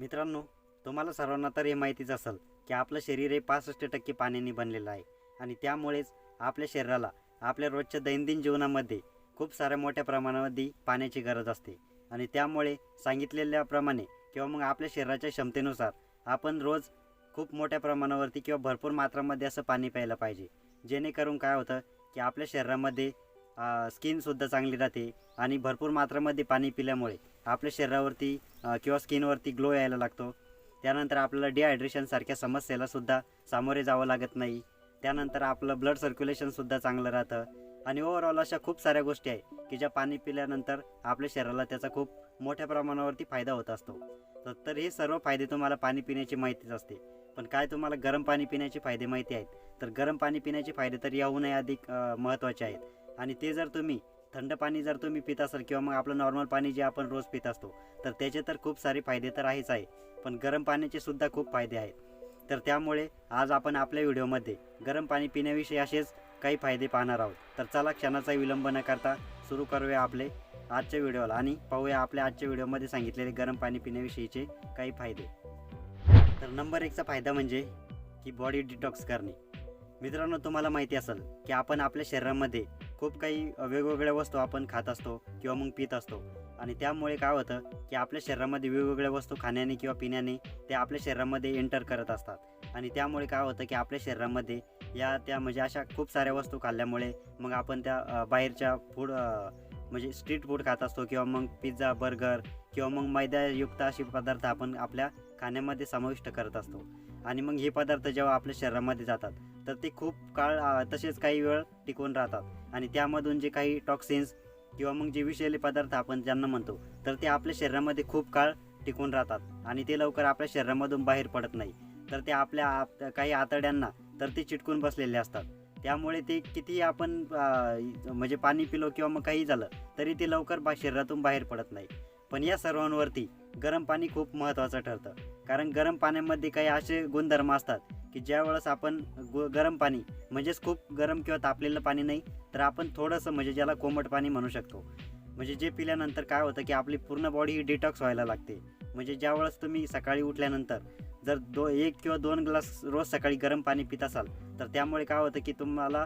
मित्रांनो तुम्हाला सर्वांना तर हे माहितीच असेल की आपलं शरीर हे पासष्ट टक्के पाण्याने बनलेलं आहे आणि त्यामुळेच आपल्या शरीराला आपल्या रोजच्या दैनंदिन जीवनामध्ये खूप साऱ्या मोठ्या प्रमाणामध्ये पाण्याची गरज असते. आणि त्यामुळे सांगितलेल्याप्रमाणे किंवा मग आपल्या शरीराच्या क्षमतेनुसार आपण रोज खूप मोठ्या प्रमाणावरती किंवा भरपूर मात्रामध्ये असं पाणी प्यायला पाहिजे. जेणेकरून काय होतं की आपल्या शरीरामध्ये स्किनसुद्धा चांगली राहते आणि भरपूर मात्रामध्ये पाणी पिल्यामुळे आपल्या शरीरावरती किंवा स्किनवरती ग्लो यायला लागतो. त्यानंतर आपल्याला डिहायड्रेशनसारख्या समस्येला सुद्धा सामोरे जावं लागत नाही. त्यानंतर आपलं ब्लड सर्क्युलेशनसुद्धा चांगलं राहतं. आणि ओव्हरऑल अशा खूप साऱ्या गोष्टी आहे की ज्या पाणी पिल्यानंतर आपल्या शरीराला त्याचा खूप मोठ्या प्रमाणावरती फायदा होत असतो. तर हे सर्व फायदे तुम्हाला पाणी पिण्याची माहितीच असते. पण काय तुम्हाला गरम पाणी पिण्याचे फायदे माहिती आहेत? तर गरम पाणी पिण्याचे फायदे तर याहूनही अधिक महत्त्वाचे आहेत. आणि ते जर तुम्ही थंड पाणी जर तुम्ही पित असाल किंवा मग आपलं नॉर्मल पाणी जे आपण रोज पित असतो तर त्याचे तर खूप सारे फायदे तर आहेच आहे. पण गरम पाण्याचे सुद्धा खूप फायदे आहेत. तर त्यामुळे आज आपण आपल्या व्हिडिओमध्ये गरम पाणी पिण्याविषयी असेच काही फायदे पाहणार आहोत. तर चला क्षणाचा विलंब न करता सुरू करूया आपले आजच्या व्हिडिओला. आणि पाहूया आपल्या आजच्या व्हिडिओमध्ये सांगितलेले गरम पाणी पिण्याविषयीचे काही फायदे. तर नंबर एकचा फायदा म्हणजे की बॉडी डिटॉक्स करणे. मित्रांनो तुम्हाला माहिती असेल की आपण आपल्या शरीरामध्ये खूप काही वेगवेगळ्या वस्तू आपण खात असतो किंवा मग पित असतो. आणि त्यामुळे काय होतं की आपल्या शरीरामध्ये वेगवेगळ्या वस्तू खाण्याने किंवा पिण्याने ते आपल्या शरीरामध्ये एंटर करत असतात. आणि त्यामुळे काय होतं की आपल्या शरीरामध्ये या त्या म्हणजे अशा खूप साऱ्या वस्तू खाल्ल्यामुळे मग आपण त्या बाहेरच्या फूड म्हणजे स्ट्रीट फूड खात असतो किंवा मग पिझ्झा बर्गर किंवा मग मैदायुक्त असे पदार्थ आपण आपल्या खाण्यामध्ये समाविष्ट करत असतो. आणि मग हे पदार्थ जेव्हा आपल्या शरीरामध्ये जातात तर ते खूप काळ तसेच काही वेळ टिकून राहतात. आणि त्यामधून जे काही टॉक्सिन्स किंवा मग जे विषयले पदार्थ आपण ज्यांना म्हणतो तर ते आपल्या शरीरामध्ये खूप काळ टिकून राहतात. आणि ते लवकर आपल्या शरीरामधून बाहेर पडत नाही. तर ते आपल्या आप काही आतड्यांना तर ते चिटकून बसलेले असतात. त्यामुळे ते किती आपण म्हणजे पाणी पिलो किंवा मग काही झालं तरी ते लवकर बा शरीरातून बाहेर पडत नाही. पण या सर्वांवरती गरम पाणी खूप महत्त्वाचं ठरतं. कारण गरम पाण्यामध्ये काही असे गुणधर्म असतात की ज्या वेळेस आपण गु गरम पाणी म्हणजेच खूप गरम किंवा तापलेलं पाणी नाही तर आपण थोडंसं म्हणजे ज्याला कोमट पाणी म्हणू शकतो. म्हणजे जे पिल्यानंतर काय होतं की आपली पूर्ण बॉडी ही डिटॉक्स व्हायला लागते. म्हणजे ज्या वेळेस तुम्ही सकाळी उठल्यानंतर जर दो एक किंवा दोन ग्लास रोज सकाळी गरम पाणी पित असाल तर त्यामुळे काय होतं की तुम्हाला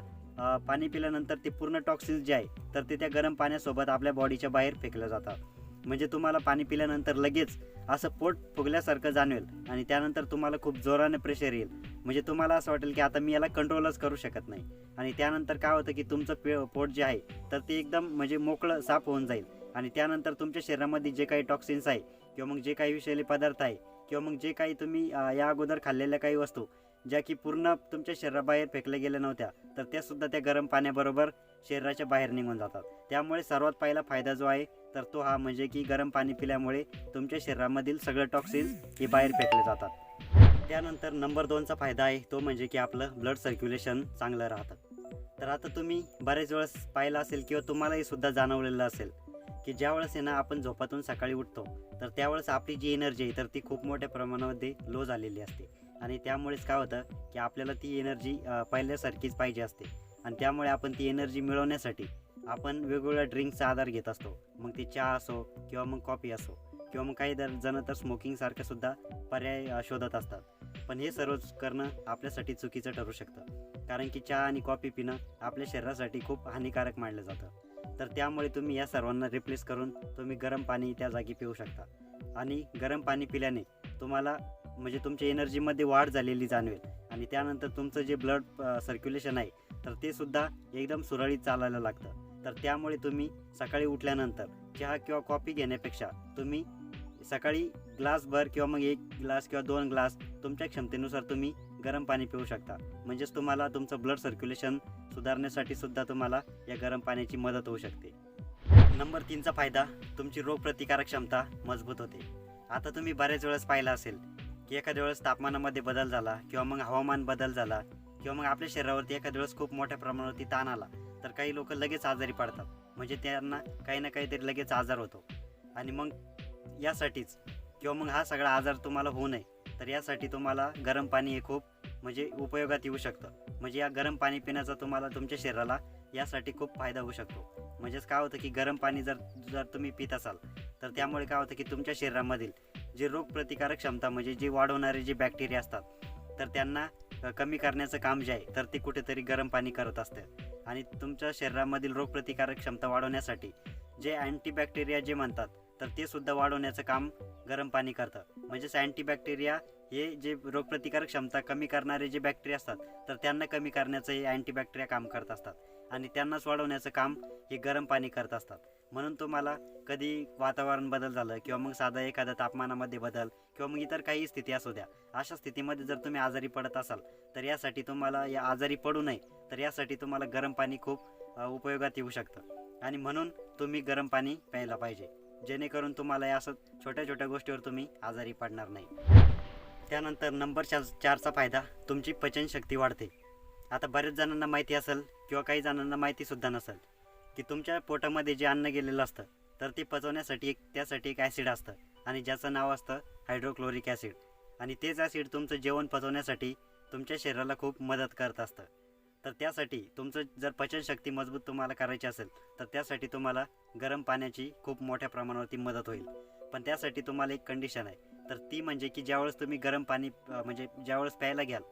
पाणी पिल्यानंतर ते पूर्ण टॉक्सिन्स जे आहे तर ते त्या गरम पाण्यासोबत आपल्या बॉडीच्या बाहेर फेकलं जातात म्हणजे तुम्हाला पाणी पिल्यानंतर लगेच असं पोट फुगल्यासारखं जाणवेल आणि त्यानंतर तुम्हाला खूप जोराने प्रेशर येईल. म्हणजे तुम्हाला असं वाटेल की आता मी याला कंट्रोलच करू शकत नाही. आणि त्यानंतर काय होतं की तुमचं पे पोट जे आहे तर ते एकदम म्हणजे मोकळं साफ होऊन जाईल. आणि त्यानंतर तुमच्या शरीरामध्ये जे काही टॉक्सिन्स आहे किंवा मग जे काही विषयले पदार्थ आहे किंवा मग जे काही तुम्ही या अगोदर खाल्लेल्या काही वस्तू ज्या की पूर्ण तुमच्या शरीराबाहेर फेकल्या गेल्या नव्हत्या तर त्यासुद्धा त्या गरम पाण्याबरोबर शरीराच्या बाहेर निघून जातात. त्यामुळे सर्वात पहिला फायदा जो आहे तर तो हा म्हणजे की गरम पाणी पिल्यामुळे तुमच्या शरीरामधील सगळं टॉक्सिन्स हे बाहेर फेकले जातात. त्यानंतर नंबर दोनचा फायदा आहे तो म्हणजे की आपलं ब्लड सर्क्युलेशन चांगलं राहतं. तर आता तुम्ही बरेच वेळेस पाहिलं असेल किंवा तुम्हालाही सुद्धा जाणवलेलं असेल की ज्या वेळेस ना आपण झोपातून सकाळी उठतो तर त्यावेळेस आपली जी एनर्जी आहे तर ती खूप मोठ्या प्रमाणामध्ये लो झालेली असते. आणि त्यामुळेच काय होतं की आपल्याला ती एनर्जी पहिल्यासारखीच पाहिजे असते. आणि त्यामुळे आपण ती एनर्जी मिळवण्यासाठी आपण वेगवेगळ्या ड्रिंकचा आधार घेत असतो. मग ती चहा असो किंवा मग कॉफी असो किंवा मग काही दर जण तर स्मोकिंगसारखं सुद्धा पर्याय शोधत असतात. पण हे सर्व करणं आपल्यासाठी चुकीचं ठरू शकतं. कारण की चहा आणि कॉफी पिणं आपल्या शरीरासाठी खूप हानिकारक मानलं जातं. तर त्यामुळे तुम्ही या सर्वांना रिप्लेस करून तुम्ही गरम पाणी त्या जागी पिऊ शकता. आणि गरम पाणी पिल्याने तुम्हाला म्हणजे तुमच्या एनर्जीमध्ये वाढ झालेली जाणवेल. आणि त्यानंतर तुमचं जे ब्लड सर्क्युलेशन आहे तर ते सुद्धा एकदम सुरळीत चालायला लागतं. तर त्यामुळे तुम्ही सकाळी उठल्यानंतर चहा किंवा कॉफी घेण्यापेक्षा तुम्ही सकाळी ग्लासभर किंवा मग एक ग्लास किंवा दोन ग्लास तुमच्या क्षमतेनुसार तुम्ही गरम पाणी पिऊ शकता. म्हणजेच तुम्हाला तुमचं ब्लड सर्क्युलेशन सुधारण्यासाठी सुद्धा तुम्हाला या गरम पाण्याची मदत होऊ शकते. नंबर तीनचा फायदा तुमची रोगप्रतिकारक क्षमता मजबूत होते. आता तुम्ही बऱ्याच वेळेस पाहिलं असेल की एखाद्या वेळेस तापमानामध्ये बदल झाला किंवा मग हवामान बदल झाला किंवा मग आपल्या शरीरावरती एखाद्या वेळेस खूप मोठ्या प्रमाणावरती ताण आला. तर काही लोक लगेच आजारी पडतात. म्हणजे त्यांना काही ना काहीतरी लगेच आजार होतो. आणि मग यासाठीच किंवा मग हा सगळा आजार तुम्हाला होऊ नये तर यासाठी तुम्हाला गरम पाणी हे खूप म्हणजे उपयोगात येऊ शकतं. म्हणजे या गरम पाणी पिण्याचा तुम्हाला तुमच्या शरीराला यासाठी खूप फायदा होऊ शकतो. म्हणजेच काय होतं की गरम पाणी जर जर तुम्ही पित असाल तर त्यामुळे काय होतं की तुमच्या शरीरामधील जे रोगप्रतिकारक क्षमता म्हणजे जे वाढवणारे जे बॅक्टेरिया असतात तर त्यांना कमी करण्याचं काम जे आहे तर ते कुठेतरी गरम पाणी करत असतं. आणि तुमच्या शरीरामधील रोगप्रतिकारक क्षमता वाढवण्यासाठी जे अँटीबॅक्टेरिया जे म्हणतात तर ते सुद्धा वाढवण्याचं काम गरम पाणी करतं. म्हणजेच अँटीबॅक्टेरिया हे जे रोगप्रतिकारक क्षमता कमी करणारे जे बॅक्टेरिया असतात तर त्यांना कमी करण्याचं हे अँटीबॅक्टेरिया काम करत असतात. आणि त्यांनाच वाढवण्याचं काम हे गरम पाणी करत असतात. म्हणून तुम्हाला कधी वातावरण बदल झालं किंवा मग साधा एखाद्या तापमानामध्ये बदल किंवा मग इतर काही स्थिती असू द्या अशा स्थितीमध्ये जर तुम्ही आजारी पडत असाल तर यासाठी तुम्हाला या आजारी पडू नये. तर यासाठी तुम्हाला गरम पाणी खूप उपयोगात येऊ शकतं. आणि म्हणून तुम्ही गरम पाणी प्यायला पाहिजे. जेणेकरून तुम्हाला या असं छोट्या छोट्या गोष्टीवर तुम्ही आजारी पडणार नाही. त्यानंतर नंबर चार चारचा फायदा तुमची पचनशक्ती वाढते. आता बऱ्याच जणांना माहिती असेल किंवा काही जणांना माहितीसुद्धा नसेल की तुमच्या पोटामध्ये जे अन्न गेलेलं असतं तर ते पचवण्यासाठी एक त्यासाठी एक ॲसिड असतं. आणि ज्याचं नाव असतं हायड्रोक्लोरिक ॲसिड. आणि तेच ॲसिड तुमचं जेवण पचवण्यासाठी तुमच्या शरीराला खूप मदत करत असतं. तर त्यासाठी तुमचं जर पचनशक्ती मजबूत तुम्हाला करायची असेल तर त्यासाठी तुम्हाला गरम पाण्याची खूप मोठ्या प्रमाणावरती मदत होईल. पण त्यासाठी तुम्हाला एक कंडिशन आहे. तर ती म्हणजे की ज्यावेळेस तुम्ही गरम पाणी म्हणजे ज्यावेळेस प्यायला घ्याल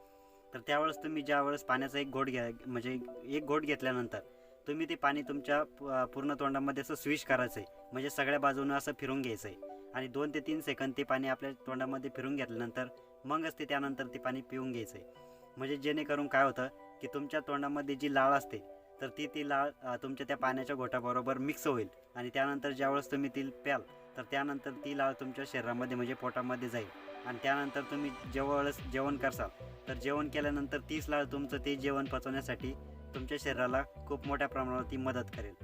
तर त्यावेळेस तुम्ही ज्यावेळेस पाण्याचा एक घोट घ्या म्हणजे एक घोट घेतल्यानंतर तुम्ही ते पाणी तुमच्या पूर्ण तोंडामध्ये असं स्विश करायचं आहे म्हणजे सगळ्या बाजूनं असं फिरून घ्यायचं आहे आणि दोन ते तीन सेकंद ते पाणी आपल्या तोंडामध्ये फिरून घेतल्यानंतर मगच ते त्यानंतर ते पाणी पिऊन घ्यायचं आहे म्हणजे जेणेकरून काय होतं की तुमच्या तोंडामध्ये जी लाळ असते तर ती ती लाळ तुमच्या त्या पाण्याच्या घोटाबरोबर मिक्स होईल. आणि त्यानंतर ज्यावेळेस तुम्ही ती प्याल तर त्यानंतर ती लाळ तुमच्या शरीरामध्ये म्हणजे पोटामध्ये जाईल. आणि त्यानंतर तुम्ही ज्यावेळेस जेवण करसाल तर जेवण केल्यानंतर तीच लाळ तुमचं ते जेवण पचवण्यासाठी तुमच्या शरीराला खूप मोठ्या प्रमाणावरती मदत करेल.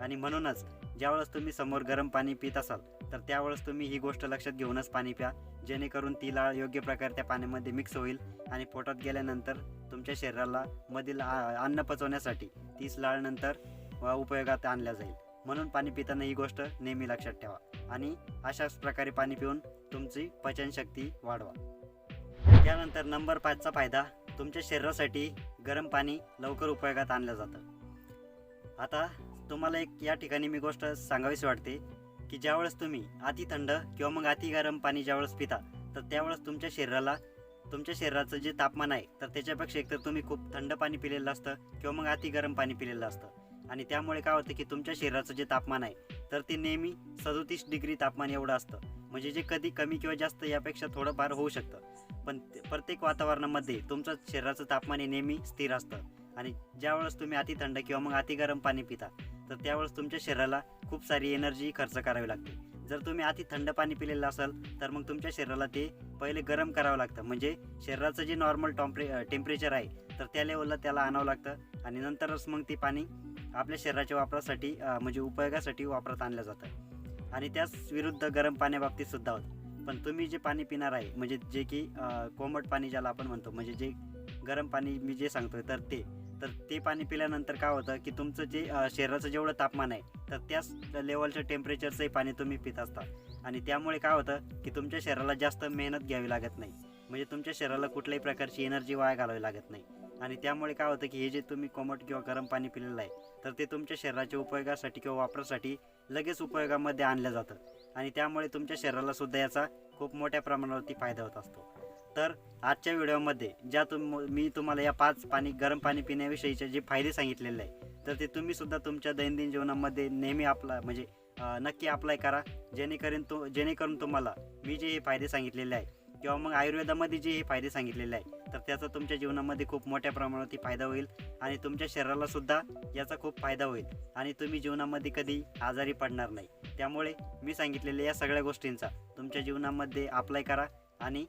आणि म्हणूनच ज्यावेळेस तुम्ही समोर गरम पाणी पित असाल तर त्यावेळेस तुम्ही ही गोष्ट लक्षात घेऊनच पाणी प्या. जेणेकरून ती लाळ योग्य प्रकारे त्या पाण्यामध्ये मिक्स होईल आणि पोटात गेल्यानंतर तुमच्या शरीराला मधील अन्न पचवण्यासाठी तीच लाळ नंतर उपयोगात आणल्या जाईल. म्हणून पाणी पिताना ही गोष्ट नेहमी लक्षात ठेवा आणि अशाच प्रकारे पाणी पिऊन तुमची पचनशक्ती वाढवा. त्यानंतर नंबर पाचचा फायदा तुमच्या शरीरासाठी गरम पाणी लवकर उपयोगात आणलं जातं. आता तुम्हाला एक या ठिकाणी मी गोष्ट सांगावीशी वाटते. की ज्यावेळेस तुम्ही अति थंड किंवा मग अति गरम पाणी ज्यावेळेस पिता तर त्यावेळेस तुमच्या शरीराला तुमच्या शरीराचं जे तापमान आहे तर त्याच्यापेक्षा एकतर तुम्ही खूप थंड पाणी पिलेलं असतं किंवा मग अति गरम पाणी पिलेलं असतं. आणि त्यामुळे काय होतं की तुमच्या शरीराचं जे तापमान आहे तर ते नेहमी सदोतीस डिग्री तापमान एवढं असतं. म्हणजे जे कधी कमी किंवा जास्त यापेक्षा थोडंफार होऊ शकतं. पण प्रत्येक वातावरणामध्ये तुमचं शरीराचं तापमान हे नेहमी स्थिर असतं. आणि ज्यावेळेस तुम्ही अति थंड किंवा मग अति गरम पाणी पिता तर त्यावेळेस तुमच्या शरीराला खूप सारी एनर्जी खर्च करावी लागते. जर तुम्ही अति थंड पाणी पिलेलं असाल तर मग तुमच्या शरीराला ते पहिले गरम करावं लागतं. म्हणजे शरीराचं जे नॉर्मल टॉम्परे टेम्परेचर आहे तर त्या लेवलला त्याला आणावं लागतं आणि नंतरच मग ते पाणी आपल्या शरीराच्या वापरासाठी म्हणजे उपयोगासाठी वापरात आणलं जातं. आणि त्याच विरुद्ध गरम पाण्याबाबतीत सुद्धा होतं. पण तुम्ही जे पाणी पिणार आहे म्हणजे जे की कोमट पाणी ज्याला आपण म्हणतो म्हणजे जे गरम पाणी मी जे सांगतोय तर ते तर ते पाणी पिल्यानंतर काय होतं की तुमचं जे शरीराचं जेवढं तापमान आहे तर त्याच लेवलच्या टेम्परेचरचंही पाणी तुम्ही पित असता. आणि त्यामुळे काय होतं की तुमच्या शरीराला जास्त मेहनत घ्यावी लागत नाही. म्हणजे तुमच्या शरीराला कुठल्याही प्रकारची एनर्जी वाया घालावी लागत नाही. आणि त्यामुळे काय होतं की हे जे तुम्ही कोमट किंवा गरम पाणी पिलेलं आहे तर ते तुमच्या शरीराच्या उपयोगासाठी किंवा वापरासाठी लगेच उपयोगामध्ये आणलं जातं. आणि त्यामुळे तुमच्या शरीराला सुद्धा याचा खूप मोठ्या प्रमाणावरती फायदा होत असतो. तर आजच्या व्हिडिओमध्ये ज्या तुम मी तुम्हाला या पाच पाणी गरम पाणी पिण्याविषयीचे जे फायदे सांगितलेले आहे तर ते तुम्ही सुद्धा तुमच्या दैनंदिन जीवनामध्ये नेहमी आपला म्हणजे नक्की अप्लाय करा. जेणेकरून तो जेणेकरून तुम्हाला मी जे हे फायदे सांगितलेले आहे किंवा मग आयुर्वेदामध्ये जे हे फायदे सांगितलेले आहे तर त्याचा तुमच्या जीवनामध्ये खूप मोठ्या प्रमाणावरती फायदा होईल आणि तुमच्या शरीराला सुद्धा याचा खूप फायदा होईल आणि तुम्ही जीवनामध्ये कधी आजारी पडणार नाही. त्यामुळे मी सांगितलेल्या या सगळ्या गोष्टींचा तुमच्या जीवनामध्ये अप्लाय करा. आणि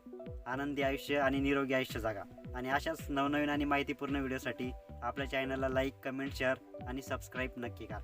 आनंदी आयुष्य आणि निरोगी आयुष्य जागा. आणि अशाच नवनवीन आणि माहितीपूर्ण व्हिडिओसाठी आपल्या चॅनलला लाईक कमेंट शेअर आणि सबस्क्राईब नक्की करा.